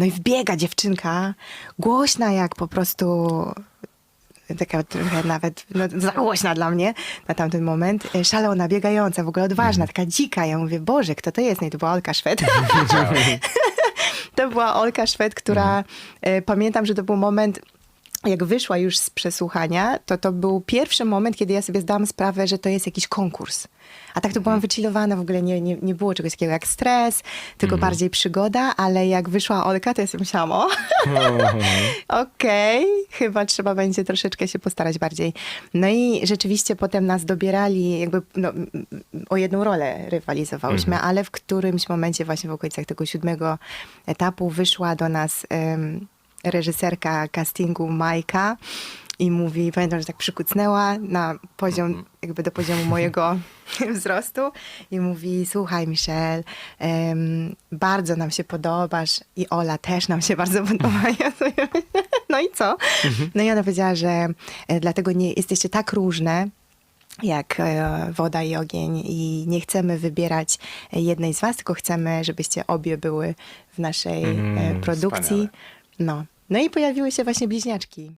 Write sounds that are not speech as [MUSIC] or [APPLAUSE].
No i wbiega dziewczynka, głośna jak po prostu taka trochę nawet no, za głośna dla mnie na tamten moment, e, szalona, biegająca, w ogóle odważna, taka dzika. Ja mówię, Boże, kto to jest? No i to była Olka Szwed. [LAUGHS] [LAUGHS] to była Olka Szwed, która, e, pamiętam, że to był moment, jak wyszła już z przesłuchania, to to był pierwszy moment, kiedy ja sobie zdałam sprawę, że to jest jakiś konkurs. A tak to byłam wychillowana, w ogóle nie, nie, nie było czegoś takiego jak stres, tylko bardziej przygoda, ale jak wyszła Olka, to ja sobie myślałam, o, [LAUGHS] okej, chyba trzeba będzie troszeczkę się postarać bardziej. No i rzeczywiście potem nas dobierali, jakby no, o jedną rolę rywalizowałyśmy, ale w którymś momencie właśnie w okolicach tego siódmego etapu wyszła do nas em, reżyserka castingu Majka i mówi, pamiętam, że tak przykucnęła na poziom, jakby do poziomu mojego [LAUGHS] wzrostu i mówi, słuchaj Michelle, em, bardzo nam się podobasz i Ola też nam się bardzo podoba. [LAUGHS] Ja sobie myślę, no i co? No i ona powiedziała, że e, dlatego nie jesteście tak różne, jak e, woda i ogień i nie chcemy wybierać e, jednej z was, tylko chcemy, żebyście obie były w naszej Mm, produkcji. wspaniale. No. no i pojawiły się właśnie bliźniaczki.